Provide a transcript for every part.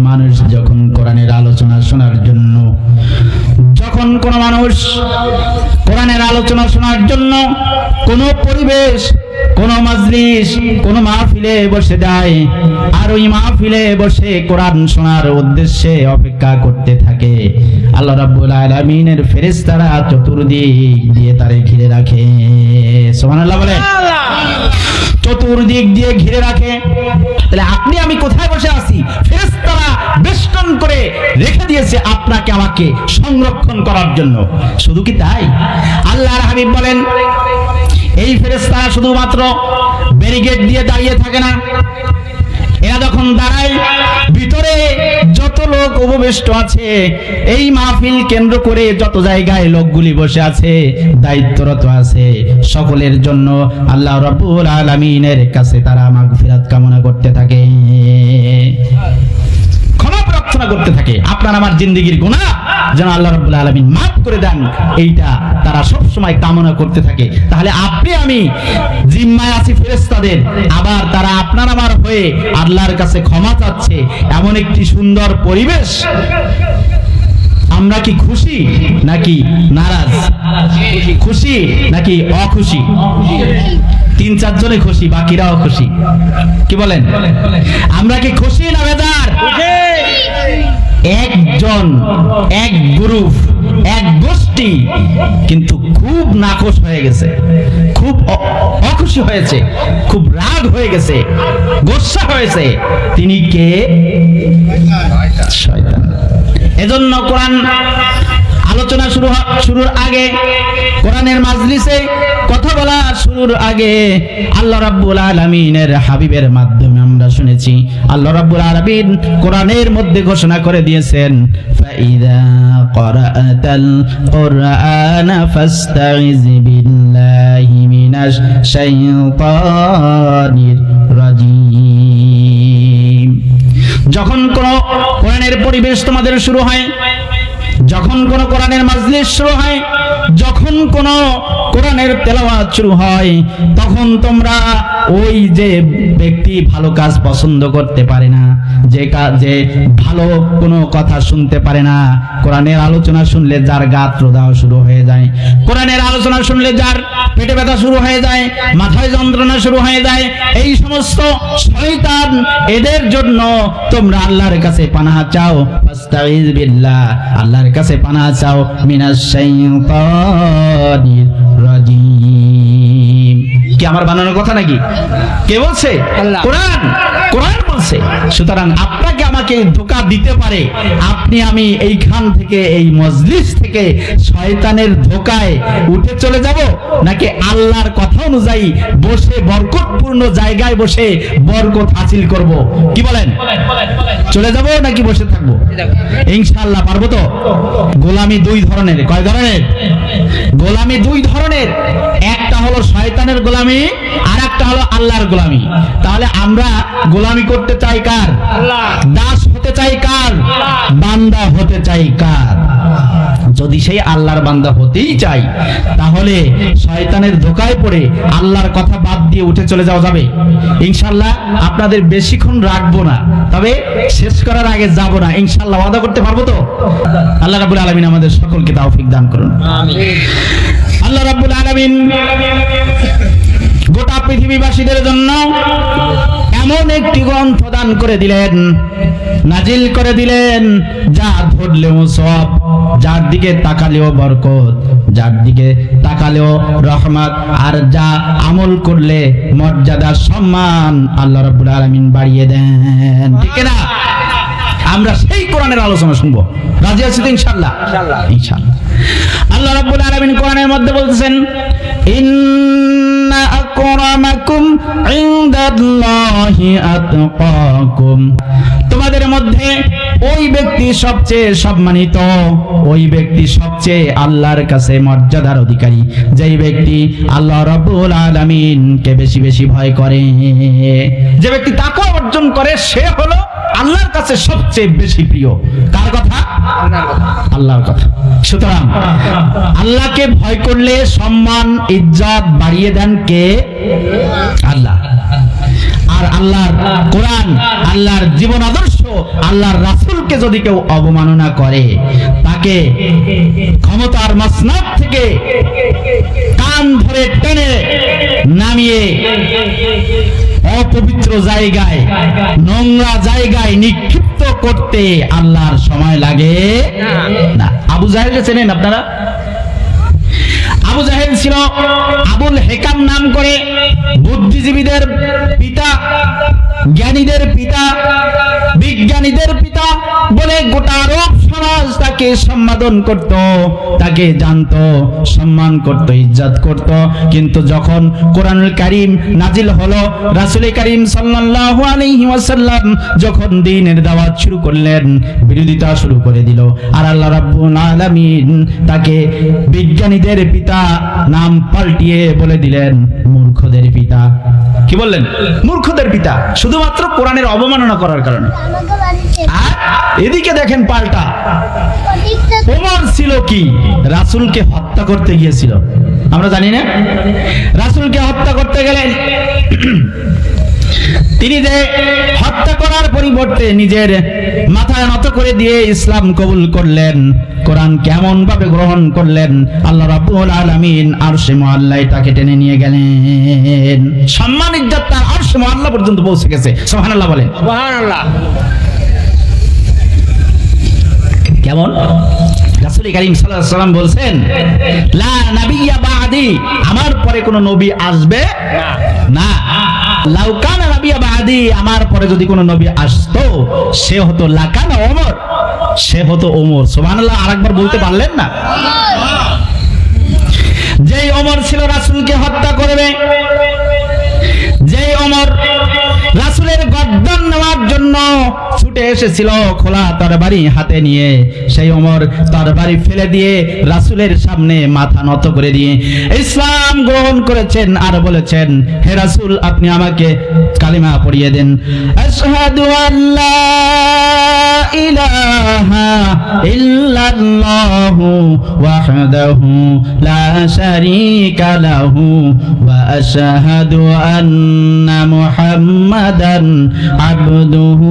মানুষ যখন কোরআনের আলোচনা শোনার জন্য যখন কোন মানুষ কোরআনের আলোচনা শোনার জন্য কোন পরিবেশ, কোন মাজলিস, কোন মাহফিলে বসে যায়, আর ওই মাহফিলে বসে কোরআন শোনার উদ্দেশ্যে অপেক্ষা করতে থাকে। আল্লাহ রাব্বুল আলামিনের ফেরেশতারা চতুর্দিক দিয়ে তারে ঘিরে রাখে। সুবহানাল্লাহ বলে। চতুর্দিক দিয়ে ঘিরে রাখে। তাহলে আপনি আমি কোথায় বসে আছি? ফেরেশতারা বেষ্টন করে রেখে দিয়েছে আপনাকে, আমাকে সংরক্ষণ করার জন্য। শুধু কি তাই? আল্লাহর হাবিব বলেন, এই ফেরেশতারা শুধুমাত্র ব্যারিকেড দিয়ে দাঁড়িয়ে থাকে না। এরা যখন দাঁড়ায়, ভিতরে যত লোক উপবিষ্ট আছে, এই মাহফিল কেন্দ্র করে যত জায়গায় লোকগুলি বসে আছে, দায়িত্বরত আছে, সকলের জন্য আল্লাহ রাব্বুল আলামিনের কাছে তারা মাগফিরাত কামনা করতে থাকে। প্রার্থনা করতে থাকে। আপনার আমার জিন্দগির গুনাহ যেন আল্লাহ রাব্বুল আলামিন মাফ করে দেন। এইটা তারা সব সময় কামনা করতে থাকে। তাহলে আপনি আমি জিম্মায় আছি ফেরেশতাদের। আবার তারা আপনার আমার হয়ে আল্লাহর কাছে ক্ষমা চাচ্ছে। এমন একটি সুন্দর পরিবেশ। আমরা কি খুশি নাকি নারাজ? খুশি নাকি অখুশি? তিন, চারজনে খুশি, বাকিরাও খুশি। কি বলেন? আমরা কি খুশি না বেদার একজন এক গ্রুপ এক গোষ্ঠী কিন্তু খুব নাকশ হয়ে গেছে। খুব অখুশি হয়েছে খুব রাগ হয়ে গেছে গোসা হয়েছে। তিনি কে? শয়তান। এজন্য কোরআন আলোচনা শুরু শুরুর আগে কোরআনের মাজলিসে কথা বলা শুরুর আগে আল্লাহ রাব্বুল আলামিনের হাবিবের মাধ্যমে আমরা শুনেছি, আল্লাহ রাব্বুল আলামিন কোরআনের মধ্যে ঘোষণা করে দিয়েছেন, ফাইদা ক্বরাআতাল কুরআনা ফাস্তাইজ বিল্লাহি মিনাশ শাইতানির রাজিম। যখন কোন কোরআনের পরিবেশ তোমাদের শুরু হয় যখন কোন কোরআনের মাজলিস শুরু হয়, যখন কোন কোরআনের তেলাওয়াত শুরু হয়, তখন তোমরা ওই যে ব্যক্তি ভালো কাজ পছন্দ করতে পারে না, যে যে ভালো কোনো কথা শুনতে পারে না, কোরআনের আলোচনা শুনলে যার গাত্র দেওয়া শুরু হয়ে যায়, কোরআনের আলোচনা শুনলে যার পেটে ব্যথা শুরু হয়ে যায়, মাথায় যন্ত্রণা শুরু হয়ে যায়, এই সমস্ত শয়তান এদের জন্য তোমরা আল্লাহর কাছে পানাহা চাও। আল্লাহর কাছে পানাহা চাও মিনাশ শাইতানির রাজিম। কি আমার বানানোর কথা নাকি? কে বলছে? কোরআন। কোরআন বলছে। সুতরাং আপনাকে আমাকে ধোকা দিতে পারে। আপনি আমি এইখান থেকে এই মজলিস থেকে শয়তানের ধোকায় উঠে চলে যাব? নাকি আল্লাহর কথা অনুযায়ী বসে বরকতপূর্ণ জায়গায় বসে বরকত হাসিল করব? কি বলেন? চলে যাব নাকি বসে থাকব? ইনশাল্লাহ পারব তো? গোলামি দুই ধরনের। কয় ধরনের? গোলামি দুই ধরনের। একটা হলো শয়তানের গোলামি আর একটা হলো আল্লাহর গোলামি। তাহলে আমরা গোলামি করতে চাই কার? দাস হতে চাই কার? বান্দা হতে চাই কার? যদি সেই আল্লাহর বান্দা হতেই চাই তাহলে শয়তানের ধোকায় পড়ে আল্লাহর কথা বাদ দিয়ে উঠে চলে যাওয়া যাবে। ইনশাল্লাহ আপনাদের বেশিক্ষণ রাখব না, তবে শেষ করার আগে যাব না। ইনশাল্লাহ ওয়াদা করতে পারব তো? আল্লাহ রাবুল আলমিন আমাদের সকলকে তাওফিক দান করুন। আল্লাহ রাব্বুল আলামিন গোটা পৃথিবীবাসীদের জন্য এমন একটি গ্রন্থ দান করে দিলেন, নাজিল করে দিলেন, যা ধরলেও সব যার দিকে তাকালেও বরকত যার দিকে তাকালেও রহমত আর যা আমল করলে মর্যাদা সম্মান আল্লাহ রাব্বুল আলামিন বাড়িয়ে দেন। ঠিক না আমরা সেই কোরআনের আলোচনা শুনব। রাজি আছি তো ইনশাল্লাহ ইনশাআল্লাহ। ইনশাআল্লাহ। আল্লাহ রাব্বুল আলামিন কোরআনের মধ্যে বলতেছেন ইন্না আকরামাকুম ইনদাল্লাহি আতকাকুম। মধ্যে ওই ব্যক্তি সবচেয়ে সম্মানিত, ওই ব্যক্তি সবচেয়ে আল্লাহর কাছে মর্যাদার অধিকারী। যেই ব্যক্তি আল্লাহ রাব্বুল আলামিনকে বেশি বেশি ভয় করে। যে ব্যক্তি তাকওয়া অর্জন করে, সে হলো আল্লাহর কাছে সবচেয়ে বেশি প্রিয়। কার কথা? আল্লাহর কথা। সুতরাং আল্লাহকে ভয় করলে সম্মান, ইজ্জত বাড়িয়ে দেন কে? আল্লাহ। আর আল্লাহর কোরআন, আল্লাহর জীবন আদর্শ আল্লাহর রাসূলকে যদি কেউ অবমাননা করে, তাকে ক্ষমতার মাসনাদ থেকে কান ধরে টেনে নামিয়ে অপবিত্র জায়গায়, নোংরা জায়গায় নিক্ষিপ্ত করতে আল্লাহর সময় লাগে না। আবু জাহেলকে চেনেন আপনারা? আবু জাহেল ছিল আবুল হেকাম নাম করে বুদ্ধিজীবীদের পিতা, জ্ঞানীদের পিতা বিজ্ঞানীদের পিতা গোটা আরব সমাজ তাকে সম্বোধন করত, তাকে জানতো, সম্মান করত, ইজ্জত করত। কিন্তু যখন কোরআনুল নাজিল হলো, রাসূল সাল্লাল্লাহু আলাইহি ওয়াসাল্লাম যখন দ্বীনের দাওয়াত শুরু করলেন, বিরোধিতা শুরু করে দিল। আর আল্লাহ রাব্বুল আলামিন তাকে বিজ্ঞানীদের পিতা নাম পাল্টিয়ে বলে দিলেন, মূর্খদের পিতা। কি বললেন? মূর্খদের পিতা। শুধুমাত্র কোরআনের অবমাননা করার কারণে। আর এদিকে দেখেন পাল্টা। ওমর ছিল কি? রাসূলকে হত্যা করতে গিয়েছিল। আমরা জানি না? রাসূলকে হত্যা করতে গেলেন তিনি যে হত্যা করার পরিবর্তে নিজের মাথা নত করে দিয়ে ইসলাম কবুল করলেন, কোরআন কেমন ভাবে গ্রহণ করলেন, আল্লাহ রাব্বুল আলামিন আরশে মুআল্লায় তাকে টেনে নিয়ে গেলেন। সম্মান ইজ্জত তার আরশে মুআল্লা পর্যন্ত পৌঁছে গেছে। সুবহানাল্লাহ বলেন। সুবহানাল্লাহ। কেমন রাসূল করিম সাল্লাম বলছেন, লা নাবিয়্যা বাদি আমার পরে কোনো নবী আসবে না। লাউকানা নাবিয়্যা বাদি, আমার পরে যদি কোনো নবী আসতো, সে হতো লাকানা ওমর। সে হতো ওমর। সুবহানাল্লাহ, আরেকবার বলতে পারলেন না? যেই ওমর ছিল রাসূলকে হত্যা করবে, যেই ওমর রাসূলের গর্দন নেওয়ার জন্য ছুটে এসেছিল খোলা তরবারি হাতে নিয়ে। সেই ওমর তরবারি ফেলে দিয়ে রাসুলের সামনে মাথা নত করে দিয়ে ইসলাম গ্রহণ করেছেন আর বলেছেন, হে রাসুল, আপনি আমাকে কালিমা পড়িয়ে দেন। আশহাদু আল্লা ইলাহা ইল্লাল্লাহু ওয়াহদাহু লা লাহু আবদুহু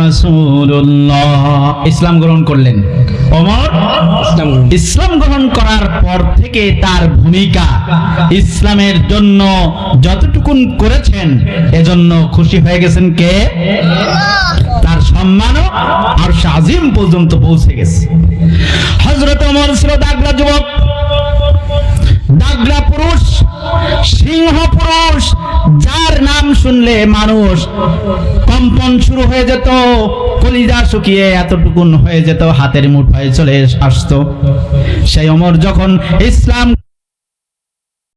রাসূলুল্লাহ ইসলাম গ্রহণ করলেন। ওমর, ইসলাম গ্রহণ করার পর থেকে তার ভূমিকা ইসলামের জন্য যতটুকুন করেছেন এজন্য খুশি হয়ে গেছেন কে? তার সম্মানও আর আজিম পর্যন্ত পৌঁছে গেছে। হজরত ওমর ছিল দাগলা যুবক। দাগলা পুরুষ, সিংহ পুরুষ, যার নাম শুনলে মানুষ কম্পন শুরু হয়ে যেত, কলিজা শুকিয়ে এতটুকুন হয়ে যেত, হাতের মুঠ হয়ে চলে আসতো। সেই অমর যখন ইসলাম